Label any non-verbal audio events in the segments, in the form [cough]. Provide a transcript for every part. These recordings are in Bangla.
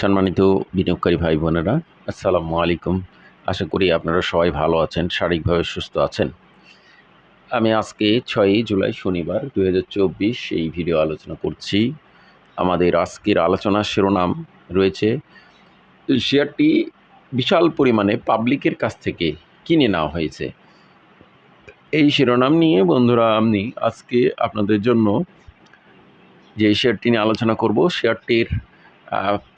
সম্মানিত বিনিয়োগকারী ভাই বোনেরা, আসসালামু আলাইকুম। আশা করি আপনারা সবাই ভালো আছেন, শারীরিকভাবে সুস্থ আছেন। আমি আজকে ছয়ই জুলাই শনিবার দু হাজার চব্বিশ এই ভিডিও আলোচনা করছি। আমাদের আজকের আলোচনার শিরোনাম রয়েছে, শেয়ারটি বিশাল পরিমাণে পাবলিকের কাছ থেকে কিনে নেওয়া হয়েছে। এই শিরোনাম নিয়ে বন্ধুরা, আমি আজকে আপনাদের জন্য যে শেয়ারটি নিয়ে আলোচনা করব, শেয়ারটির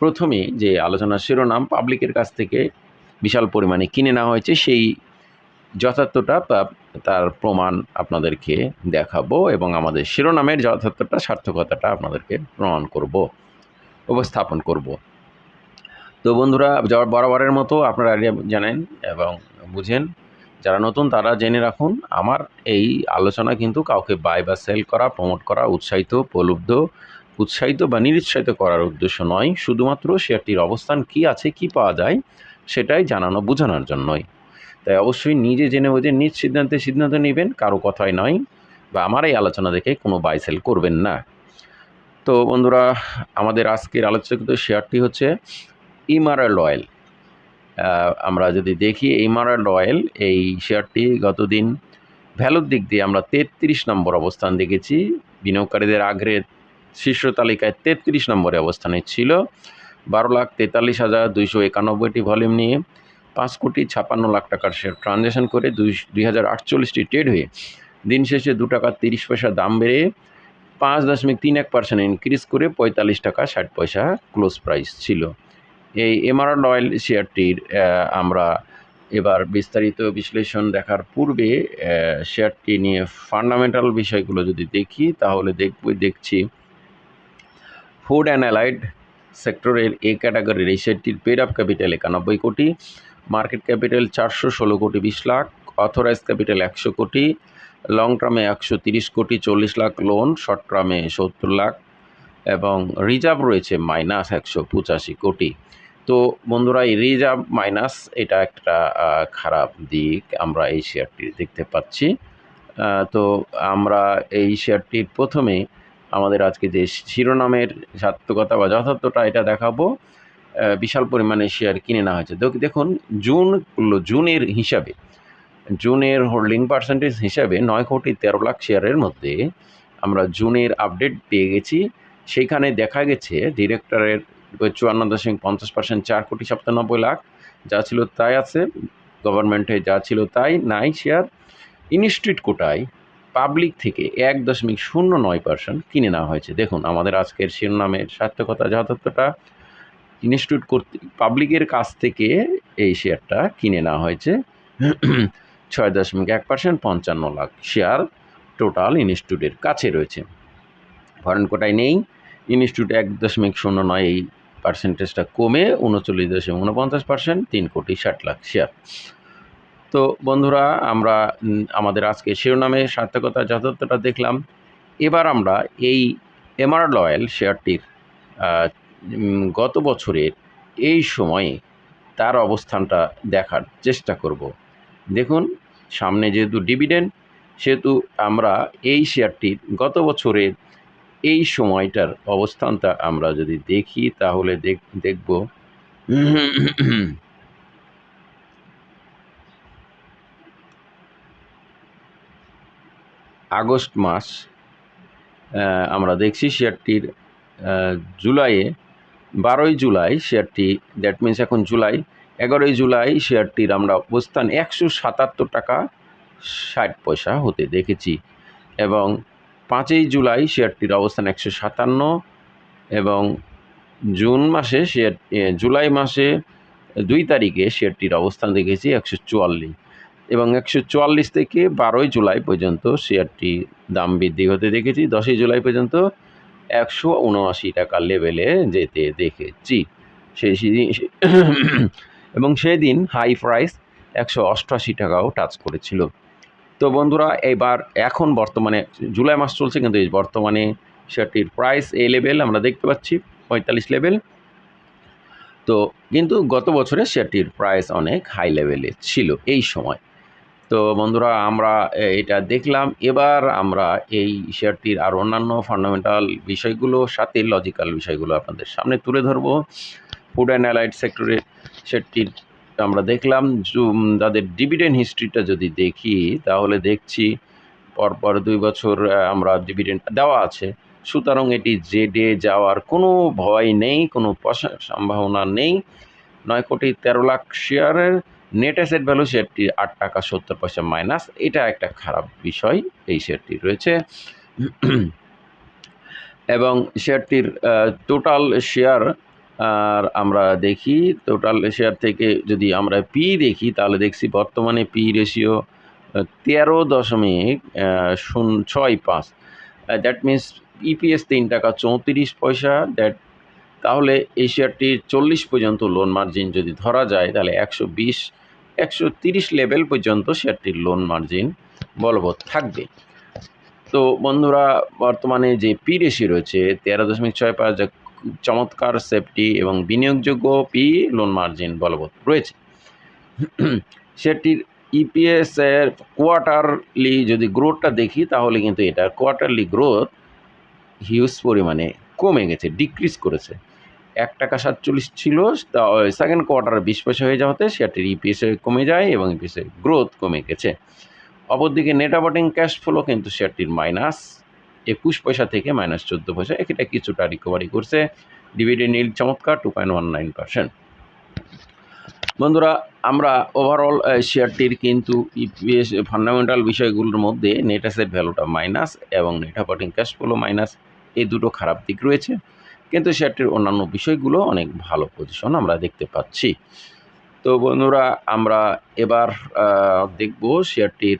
প্রথমে যে আলোচনার শিরোনাম পাবলিকের কাছ থেকে বিশাল পরিমাণে কিনে নেওয়া হয়েছে, সেই যথার্থটা তার প্রমাণ আপনাদেরকে দেখাবো এবং আমাদের শিরোনামের যথার্থটা, সার্থকতাটা আপনাদেরকে প্রমাণ করব, উপস্থাপন করব। তো বন্ধুরা বরাবরের মতো আপনারা জানেন এবং বুঝেন। যারা নতুন, তারা জেনে রাখুন, আমার এই আলোচনা কিন্তু কাউকে বাই বা সেল করা প্রমোট করা, উৎসাহিত, প্রলুব্ধ উৎসাহিত বা নিরুৎসাহিত করার উদ্দেশ্য নয়। শুধুমাত্র শেয়ারটির অবস্থান কি আছে, কি পাওয়া যায়, সেটাই জানানো, বোঝানোর জন্যই। তাই অবশ্যই নিজে জেনে বুঝে নিজ সিদ্ধান্তে সিদ্ধান্ত নেবেন, কারও কথাই নয় বা আমার এই আলোচনা দেখে কোনো বাইসেল করবেন না। তো বন্ধুরা, আমাদের আজকের আলোচিত শেয়ারটি হচ্ছে ইমারাল অয়েল আমরা যদি দেখি ইমারাল অয়েল এই শেয়ারটি গতদিন ভ্যালুর দিক দিয়ে আমরা তেত্রিশ নম্বর অবস্থান দেখেছি। বিনিয়োগকারীদের আগ্রহের শীর্ষ তালিকায় তেত্রিশ নম্বরে অবস্থানে ছিল। বারো লাখ তেতাল্লিশ হাজার দুইশো একানব্বইটি ভলিউম নিয়ে পাঁচ কোটি ছাপান্ন লাখ টাকার শেয়ার ট্রানজ্যাকশন করে দুই দুই হাজার আটচল্লিশটি ট্রেড হয়ে দিন শেষে দু টাকা তিরিশ পয়সা দাম বেড়ে পাঁচ দশমিক তিন এক পার্সেন্ট ইনক্রিজ করে পঁয়তাল্লিশ টাকা ষাট পয়সা ক্লোজ প্রাইস ছিল। এই এমআরএল অয়েল শেয়ারটির আমরা এবার বিস্তারিত বিশ্লেষণ দেখার পূর্বে শেয়ারটি নিয়ে ফান্ডামেন্টাল বিষয়গুলো যদি দেখি, তাহলে দেখব, দেখছি ফুড অ্যান্ড অ্যালাইড সেক্টরের এ ক্যাটাগরির এই শেয়ারটির পেড আপ ক্যাপিটাল একানব্বই কোটি মার্কেট ক্যাপিটাল চারশো ষোলো কোটি বিশ লাখ অথরাইজ ক্যাপিটাল একশো কোটি লং টার্মে একশো তিরিশ কোটি চল্লিশ লাখ লোন শর্ট টার্মে সত্তর লাখ, এবং রিজার্ভ রয়েছে মাইনাস একশো পঁচাশি কোটি। তো বন্ধুরা, এই রিজার্ভ মাইনাস এটা একটা খারাপ দিক আমরা এই শেয়ারটি দেখতে পাচ্ছি। তো আমরা এই শেয়ারটির প্রথমে আমাদের আজকে যে শিরোনামের সার্থকতা বা যথার্থটা এটা দেখাবো বিশাল পরিমাণে শেয়ার কিনে নেওয়া হয়েছে। দেখ- দেখুন, জুন জুনের হিসাবে, জুনের হোল্ডিং পার্সেন্টেজ হিসাবে নয় কোটি তেরো লাখ শেয়ারের মধ্যে আমরা জুনের আপডেট পেয়ে গেছি। সেইখানে দেখা গেছে ডিরেক্টরের চুয়ান্ন দশমিক পঞ্চাশ পার্সেন্ট চার কোটি সাতানব্বই লাখ, যা ছিল তাই আছে গভর্নমেন্টে যা ছিল তাই নাই শেয়ার ইনস্টিটিউট কোটায় পাবলিক থেকে এক দশমিক শূন্য নয় পার্সেন্ট কিনে নেওয়া হয়েছে। দেখুন, আমাদের আজকের শিরোনামের সার্থকতা যথার্থটা ইনস্টিটিউট কর্তৃক পাবলিকের কাছ থেকে এই শেয়ারটা কিনে নেওয়া হয়েছে। ছয় দশমিক এক পার্সেন্ট পঞ্চান্ন লাখ শেয়ার টোটাল ইনস্টিটিউটের কাছে রয়েছে। ফরেন কোটায় নেই। ইনস্টিটিউট এক দশমিক শূন্য নয়, এই পার্সেন্টেজটা কমে উনচল্লিশ দশমিক উনপঞ্চাশ পার্সেন্ট তিন কোটি ষাট লাখ শেয়ার তো বন্ধুরা, আমরা আমাদের আজকে শিরোনামে সার্থকতা যথার্থটা দেখলাম। এবার আমরা এই এমারাল্ড অয়েল শেয়ারটির গত বছরের এই সময়ে তার অবস্থানটা দেখার চেষ্টা করব। দেখুন, সামনে যেহেতু ডিভিডেন্ড, সেহেতু আমরা এই শেয়ারটির গত বছরের এই সময়টার অবস্থানটা আমরা যদি দেখি, তাহলে দেখ, দেখব। আগস্ট মাস আমরা দেখছি শেয়ারটির জুলাইয়ে বারোই জুলাই শেয়ারটি দ্যাট মিন্স এখন জুলাই, এগারোই জুলাই শেয়ারটির আমরা অবস্থান একশো সাতাত্তর টাকা ষাট পয়সা হতে দেখেছি এবং পাঁচই জুলাই শেয়ারটির অবস্থান একশো সাতান্ন এবং জুন মাসে শেয়ার জুলাই মাসে দুই তারিখে শেয়ারটির অবস্থান দেখেছি একশো চুয়াল্লিশ। এবং একশো চুয়াল্লিশ থেকে বারোই জুলাই পর্যন্ত শেয়ারটি দাম বৃদ্ধি হতে দেখেছি। দশই জুলাই পর্যন্ত একশো উনআশি টাকা লেভেলে যেতে দেখেছি। সেই [coughs] এবং সেদিন হাই প্রাইস একশো অষ্টআশি টাকাও টাচ করেছিল। তো বন্ধুরা, এবার এখন বর্তমানে জুলাই মাস চলছে, কিন্তু এই বর্তমানে শেয়ারটির প্রাইস এই লেভেল আমরা দেখতে পাচ্ছি, পঁয়তাল্লিশ লেভেল। তো কিন্তু গত বছরে শেয়ারটির প্রাইস অনেক হাই লেভেলে ছিল এই সময়। তো বন্ধুরা, আমরা এটা দেখলাম। এবার আমরা এই শেয়ারটির আর অন্যান্য ফান্ডামেন্টাল বিষয়গুলো, সাথে লজিক্যাল বিষয়গুলো আপনাদের সামনে তুলে ধরবো। ফুড অ্যান্ড অ্যালাইড সেক্টরে শেয়ারটির আমরা দেখলাম। তাদের ডিভিডেন্ড হিস্ট্রিটা যদি দেখি, তাহলে দেখছি পরপর দুই বছর আমরা ডিভিডেন্ড দেওয়া আছে। সুতরাং এটি জেডে যাওয়ার কোনো ভয় নেই, কোনো সম্ভাবনা নেই। নয় কোটি তেরো লাখ শেয়ারের নেট অ্যাসেট ভ্যালু শেয়ারটি আট টাকা সত্তর পয়সা মাইনাস এটা একটা খারাপ বিষয়, এই শেয়ারটি রয়েছে। এবং শেয়ারটির টোটাল শেয়ার আর আমরা দেখি টোটাল শেয়ার থেকে যদি আমরা পি দেখি, তাহলে দেখছি বর্তমানে পি রেশিও তেরো দশমিক শূন্য, ছয় পাঁচ। দ্যাট মিন্স ইপিএস তিন টাকা চৌত্রিশ পয়সা দ্যাট তাহলে এই শেয়ারটির চল্লিশ পর্যন্ত লোন মার্জিন যদি ধরা যায়, তাহলে একশো বিশ একশো লেভেল পর্যন্ত শেয়ারটির লোন মার্জিন বলবৎ থাকবে। তো বন্ধুরা, বর্তমানে যে পি রেশি রয়েছে, তেরো দশমিক ছয় পাঁচ চমৎকার সেফটি এবং বিনিয়োগযোগ্য পি লোন মার্জিন বলবৎ রয়েছে। সেটির ইপিএস এর কোয়ার্টারলি যদি গ্রোথটা দেখি, তাহলে কিন্তু এটা কোয়ার্টারলি গ্রোথ হিউজ পরিমাণে কমে গেছে ডিক্রিজ করেছে। এক টাকা সাতচল্লিশ ছিল, তা সেকেন্ড কোয়ার্টার বিশ পয়সা হয়ে যাওয়াতে শেয়ারটির ইপিএস কমে যায় এবং ইপিএস গ্রোথ কমে গেছে। অপরদিকে নেট অপারেটিং ক্যাশ ফ্লো কিন্তু শেয়ারটির মাইনাস একুশ পয়সা থেকে মাইনাস চোদ্দ পয়সা এটা কিছুটা রিকভারি করছে। ডিভিডেন্ড নীল চমৎকার two point one nine percent বন্ধুরা, আমরা ওভারঅল শেয়ারটির কিন্তু ইপিএস ফান্ডামেন্টাল বিষয়গুলোর মধ্যে নেট ভ্যালুটা মাইনাস এবং net operating cash flow minus এই দুটো খারাপ দিক রয়েছে। কিন্তু শেয়ারটির অন্যান্য বিষয়গুলো অনেক ভালো পজিশন আমরা দেখতে পাচ্ছি। তো বন্ধুরা, আমরা এবার দেখব শেয়ারটির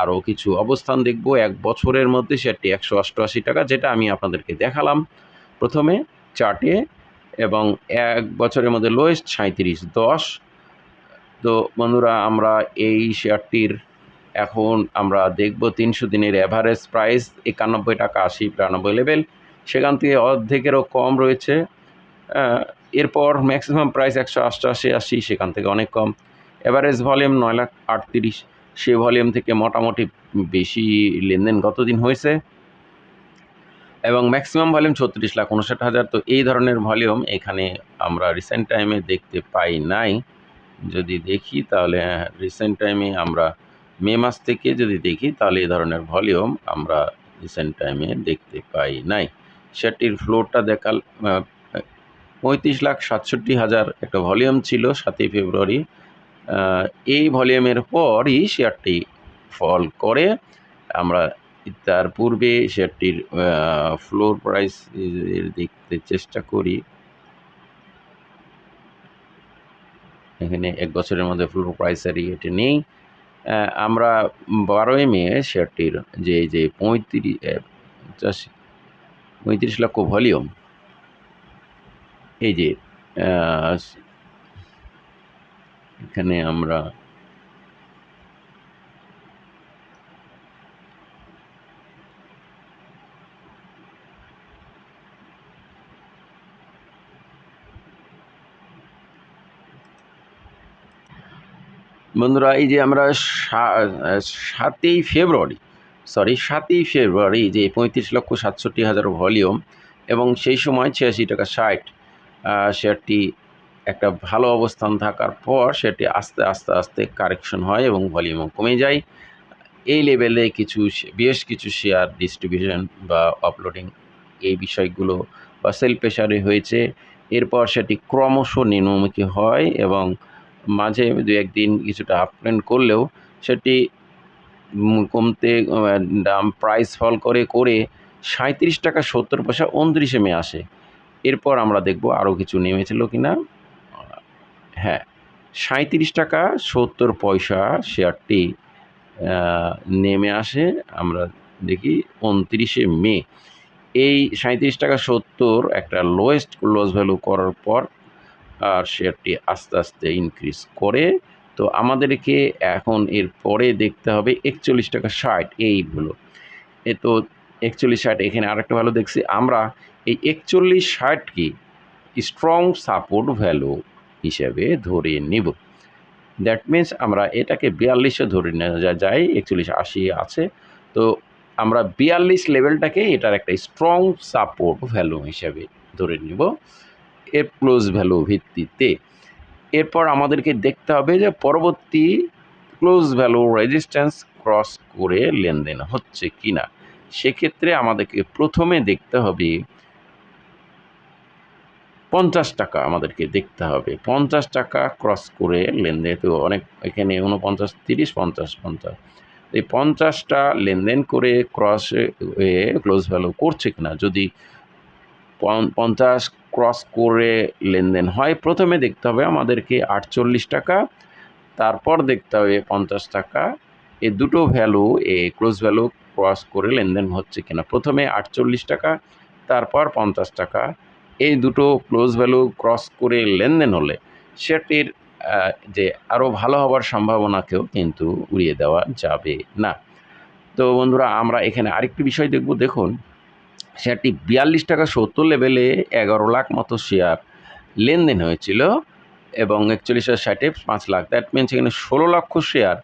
আরও কিছু অবস্থান দেখব। এক বছরের মধ্যে শেয়ারটি একশো অষ্টআশি টাকা, যেটা আমি আপনাদেরকে দেখালাম প্রথমে চার্টে এবং এক বছরের মধ্যে লোয়েস্ট সাঁত্রিশ দশ। তো বন্ধুরা, আমরা এই শেয়ারটির এখন আমরা দেখব তিনশো দিনের অ্যাভারেজ প্রাইস একানব্বই টাকা আশি, বিরানব্বই লেভেল সেখান থেকে অর্ধেকেরও কম রয়েছে। এরপর ম্যাক্সিমাম প্রাইস একশো অষ্টআশি আশি সেখান থেকে অনেক কম। অ্যাভারেজ ভলিউম নয় লাখ আটত্রিশ সেই ভলিউম থেকে মোটামুটি বেশি লেনদেন গতদিন হয়েছে। এবং ম্যাক্সিমাম ভলিউম ছত্রিশ লাখ উনষাট হাজার। তো এই ধরনের ভলিউম এখানে আমরা রিসেন্ট টাইমে দেখতে পাই নাই। যদি দেখি তাহলে রিসেন্ট টাইমে আমরা মে মাস থেকে যদি দেখি তাহলে এই ধরনের ভলিউম আমরা রিসেন্ট টাইমে দেখতে পাই নাই। সেটির ফ্লোরটা দেখাল পঁয়ত্রিশ লাখ সাতষট্টি হাজার একটা ভলিউম ছিল সাতই ফেব্রুয়ারি। এই ভলিউমের পরই শেয়ারটি ফল করে। আমরা তার পূর্বে শেয়ারটির ফ্লোর প্রাইস দেখতে চেষ্টা করি। এখানে এক বছরের মধ্যে ফ্লোর প্রাইসের ইয়েটি নেই। আমরা বারোই মে শেয়ারটির যে যে পঁয়ত্রিশ পঁয়ত্রিশ লক্ষ ভলিউম। এই যে এখানে আমরা বন্ধুরা এই যে আমরা সাতই ফেব্রুয়ারি সরি সাতই ফেব্রুয়ারি যে পঁয়ত্রিশ লক্ষ সাতষট্টি হাজার ভলিউম এবং সেই সময় ছিয়াশি টাকা ষাট শেয়ারটি একটা ভালো অবস্থান থাকার পর সেটি আস্তে আস্তে আস্তে কারেকশন হয় এবং ভলিউমও কমে যায়। এই লেভেলে কিছু বেশ কিছু শেয়ার ডিস্ট্রিবিউশন বা আপলোডিং এই বিষয়গুলো বা সেল প্রেশারে হয়েছে। এরপর সেটি ক্রমশ নিম্নমুখী হয় এবং মাঝে দু একদিন কিছুটা আপট্রেন্ড করলেও সেটি কমতে দাম প্রাইস ফল করে করে সাঁত্রিশ টাকা সত্তর পয়সা উনত্রিশে মে আসে। এরপর আমরা দেখব আরও কিছু নেমেছিল কি না। হ্যাঁ সাঁত্রিশ টাকা সত্তর পয়সা শেয়ারটি নেমে আসে। আমরা দেখি উনত্রিশে মে। এই সাঁত্রিশ টাকা সত্তর একটা লোয়েস্ট লস ভ্যালু করার পর আর শেয়ারটি আস্তে আস্তে ইনক্রিজ করে তো আমাদেরকে এখন এর পরে দেখতে হবে একচল্লিশ টাকা ষাট এইগুলো এ তো একচল্লিশ ষাট, এখানে আরেকটা ভালো দেখছি। আমরা এই একচল্লিশ ষাটকে স্ট্রং সাপোর্ট ভ্যালু হিসেবে ধরে নেব। দ্যাট মিন্স আমরা এটাকে বিয়াল্লিশে ধরে নেওয়া যায় একচল্লিশ আশি আছে। তো আমরা বিয়াল্লিশ লেভেলটাকে এটার একটা স্ট্রং সাপোর্ট ভ্যালু হিসেবে ধরে নেব। এর ক্লোজ ভ্যালু ভিত্তিতে। এরপর আমাদেরকে দেখতে হবে যে পরবর্তী ক্লোজ ভ্যালু রেজিস্ট্যান্স ক্রস করে লেনদেন হচ্ছে কি না সেক্ষেত্রে আমাদেরকে প্রথমে দেখতে হবে পঞ্চাশ টাকা আমাদেরকে দেখতে হবে। পঞ্চাশ টাকা ক্রস করে লেনদেন, তো অনেক এখানে উনপঞ্চাশ তিরিশ, পঞ্চাশ পঞ্চাশ। এই পঞ্চাশটা লেনদেন করে ক্রস ক্লোজ ভ্যালু করছে কিনা? যদি পঞ্চাশ ক্রস করে লেনদেন হয়। প্রথমে দেখতে হবে আমাদেরকে আটচল্লিশ টাকা, তারপর দেখতে হবে পঞ্চাশ টাকা। এই দুটো ভ্যালু এ ক্লোজ ভ্যালু ক্রস করে লেনদেন হচ্ছে কিনা। প্রথমে আটচল্লিশ টাকা, তারপর পঞ্চাশ টাকা। এই দুটো ক্লোজ ভ্যালু ক্রস করে লেনদেন হলে সেটির যে আরও ভালো হওয়ার সম্ভাবনাকেও কিন্তু উড়িয়ে দেওয়া যাবে না। তো বন্ধুরা, আমরা এখানে আরেকটি বিষয় দেখব। দেখুন শেয়ারটি বিয়াল্লিশ টাকা সত্তর লেভেলে এগারো লাখ মতো শেয়ার লেনদেন হয়েছিল এবং একচল্লিশ হাজার ষাটে পাঁচ লাখ। দ্যাট মিনস এখানে ষোলো লক্ষ শেয়ার।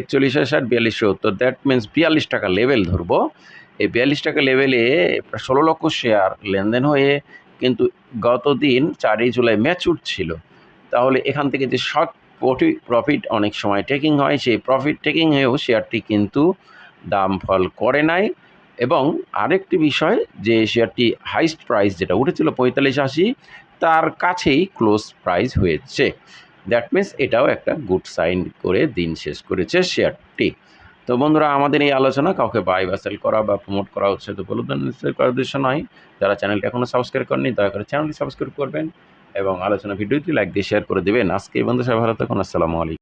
একচল্লিশ হাজার ষাট, বিয়াল্লিশ সত্তর। দ্যাট মিনস বিয়াল্লিশ টাকা লেভেল ধরবো। এই বিয়াল্লিশ টাকা লেভেলে ষোলো লক্ষ শেয়ার লেনদেন হয়ে কিন্তু গত দিন চারই জুলাই ম্যাচুর ছিল। তাহলে এখান থেকে যে শর্ট প্রফিট অনেক সময় টেকিং হয়, সেই প্রফিট টেকিং হয়েও শেয়ারটি কিন্তু দাম ফল করে নাই। এবং আরেকটি বিষয় যে শেয়ারটি হাইস্ট প্রাইস যেটা উঠেছিল পঁয়তাল্লিশ আশি, তার কাছেই ক্লোজ প্রাইস হয়েছে। দ্যাট মিন্স এটাও একটা গুড সাইন করে দিন শেষ করেছে শেয়ারটি। তো বন্ধুরা, আমাদের এই আলোচনা কাউকে বাই বা সেল করা বা প্রমোট করা উৎসাহিত প্রলোভন করার উদ্দেশ্য নয়। যারা চ্যানেলটি এখনও সাবস্ক্রাইব করেনি দয়া করে চ্যানেলটি সাবস্ক্রাইব করবেন এবং আলোচনা ভিডিওটি লাইক দিয়ে শেয়ার করে দেবেন। আজকে বন্ধু সবাই ভালো থাকুন, আসসালামু আলাইকুম।